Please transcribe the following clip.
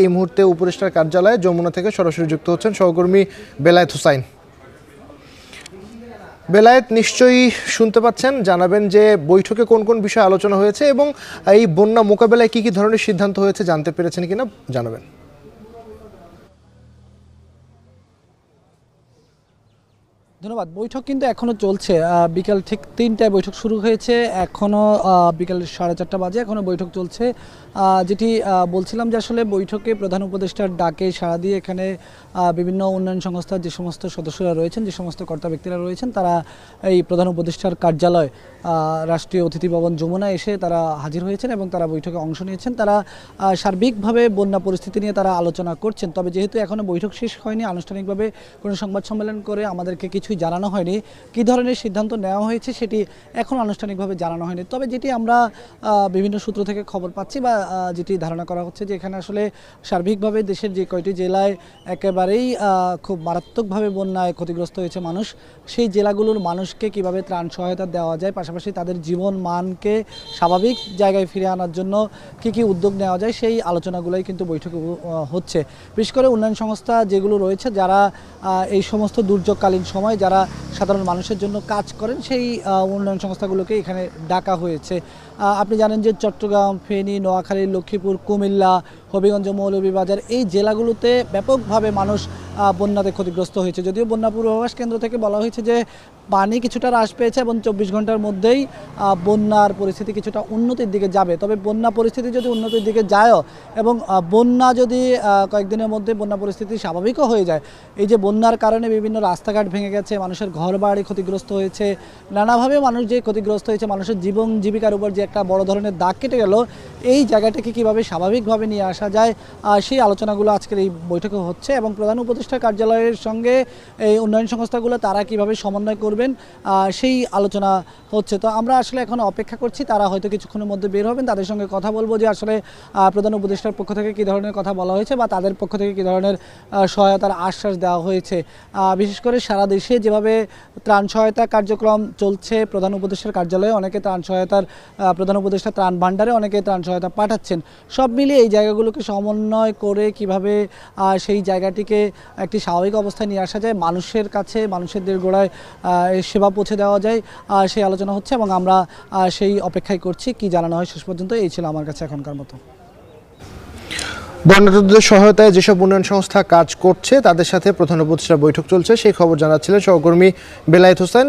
এই মুহূর্তে উপদেষ্টার কার্যালয়ে যমুনা থেকে সরাসরি যুক্ত হচ্ছেন সহকর্মী বেলায়েত হুসাইন। বেলায়েত, নিশ্চয়ই শুনতে পাচ্ছেন, জানাবেন যে বৈঠকে কোন কোন বিষয়ে আলোচনা হয়েছে এবং এই বন্যা মোকাবেলায় কি কি ধরনের সিদ্ধান্ত হয়েছে, জানতে পেরেছেন কিনা, জানাবেন। ধন্যবাদ। বৈঠক কিন্তু এখনও চলছে। বিকাল ঠিক তিনটায় বৈঠক শুরু হয়েছে। এখনও আহ, বিকাল সাড়ে চারটা বাজে এখনও বৈঠক চলছে। যেটি বলছিলাম যে আসলে বৈঠকে প্রধান উপদেষ্টার ডাকে সাড়া দিয়ে এখানে বিভিন্ন উন্নয়ন সংস্থার যে সমস্ত সদস্যরা রয়েছেন যে সমস্ত কর্তা ব্যক্তিরা রয়েছেন তারা এই প্রধান উপদেষ্টার কার্যালয় রাষ্ট্রীয় অতিথি ভবন যমুনা এসে তারা হাজির হয়েছেন এবং তারা বৈঠকে অংশ নিয়েছেন। তারা সার্বিকভাবে বন্যা পরিস্থিতি নিয়ে তারা আলোচনা করছেন। তবে যেহেতু এখনও বৈঠক শেষ হয়নি আনুষ্ঠানিকভাবে কোনো সংবাদ সম্মেলন করে আমাদেরকে কিছুই জানানো হয়নি। কী ধরনের সিদ্ধান্ত নেওয়া হয়েছে সেটি এখন আনুষ্ঠানিকভাবে জানানো হয়নি। তবে যেটি আমরা বিভিন্ন সূত্র থেকে খবর পাচ্ছি বা যেটি ধারণা করা হচ্ছে যে এখানে আসলে সার্বিকভাবে দেশের যে কয়টি জেলায় একেবারেই খুব মারাত্মকভাবে বন্যায় ক্ষতিগ্রস্ত হয়েছে মানুষ, সেই জেলাগুলোর মানুষকে কীভাবে ত্রাণ সহায়তা দেওয়া যায়, পাশাপাশি তাদের জীবন মানকে স্বাভাবিক জায়গায় ফিরে আনার জন্য কি কি উদ্যোগ নেওয়া যায়, সেই আলোচনাগুলোই কিন্তু বৈঠকে হচ্ছে। বিশেষ করে উন্নয়ন সংস্থা যেগুলো রয়েছে, যারা এই সমস্ত দুর্যোগকালীন সময় যারা সাধারণ মানুষের জন্য কাজ করেন, সেই উন্নয়ন সংস্থাগুলোকে এখানে ডাকা হয়েছে। আপনি জানেন যে চট্টগ্রাম, ফেনী, নোয়াখালী, লক্ষ্মীপুর, কুমিল্লা, হবিগঞ্জ, মৌলভীবাজার এই জেলাগুলোতে ব্যাপকভাবে মানুষ বন্যাতে ক্ষতিগ্রস্ত হয়েছে। যদিও বন্যা পূর্বাভাস কেন্দ্র থেকে বলা হয়েছে যে পানি কিছুটা হ্রাস পেয়েছে এবং চব্বিশ ঘণ্টার মধ্যেই বন্যার পরিস্থিতি কিছুটা উন্নতির দিকে যাবে। তবে বন্যা পরিস্থিতি যদি উন্নতির দিকে যায়ও এবং বন্যা যদি কয়েকদিনের মধ্যে বন্যা পরিস্থিতি স্বাভাবিকও হয়ে যায়, এই যে বন্যার কারণে বিভিন্ন রাস্তাঘাট ভেঙে গেছে, মানুষের ঘর বাড়ি ক্ষতিগ্রস্ত হয়েছে। নানাভাবে মানুষ যে ক্ষতিগ্রস্ত হয়েছে, মানুষের জীবন জীবিকার উপর যে একটা বড় ধরনের দাগ কেটে গেল, এই জায়গাটাকে কীভাবে স্বাভাবিকভাবে নিয়ে আসা যায় সেই আলোচনাগুলো আজকের এই বৈঠকে হচ্ছে এবং প্রধান উপদেষ্টা কার্যালয়ের সঙ্গে এই উন্নয়ন সংস্থাগুলো তারা কীভাবে সমন্বয় করবেন সেই আলোচনা হচ্ছে। তো আমরা আসলে এখন অপেক্ষা করছি, তারা হয়তো কিছুক্ষণের মধ্যে বের হবেন, তাদের সঙ্গে কথা বলব যে আসলে প্রধান উপদেষ্টার পক্ষ থেকে কী ধরনের কথা বলা হয়েছে বা তাদের পক্ষ থেকে কী ধরনের সহায়তার আশ্বাস দেওয়া হয়েছে। বিশেষ করে সারা দেশে যেভাবে ত্রাণ সহায়তা কার্যক্রম চলছে। প্রধান উপদেষ্টার কার্যালয়ে অনেকে ত্রাণ সহায়তার প্রধান উপদেষ্টা ত্রাণ ভাণ্ডারে অনেকে ত্রাণ সহায়তা পাঠাচ্ছেন। সব মিলিয়ে এই জায়গাগুলোকে সমন্বয় করে কীভাবে সেই জায়গাটিকে একটি স্বাভাবিক অবস্থায় নিয়ে আসা যায়, মানুষের কাছে মানুষের গোড়ায় সেবা পৌঁছে দেওয়া যায় সেই আলোচনা হচ্ছে এবং আমরা সেই অপেক্ষায় করছি। কি জানানো হয় শেষ পর্যন্ত, এই ছিল আমার কাছে এখনকার মতো। বন্যাতদের সহায়তায় যেসব উন্নয়ন সংস্থা কাজ করছে, তাদের সাথে প্রধান উপদেষ্টার বৈঠক চলছে। সেই খবর জানাচ্ছিলেন সহকর্মী বেলায়েত হোসেন।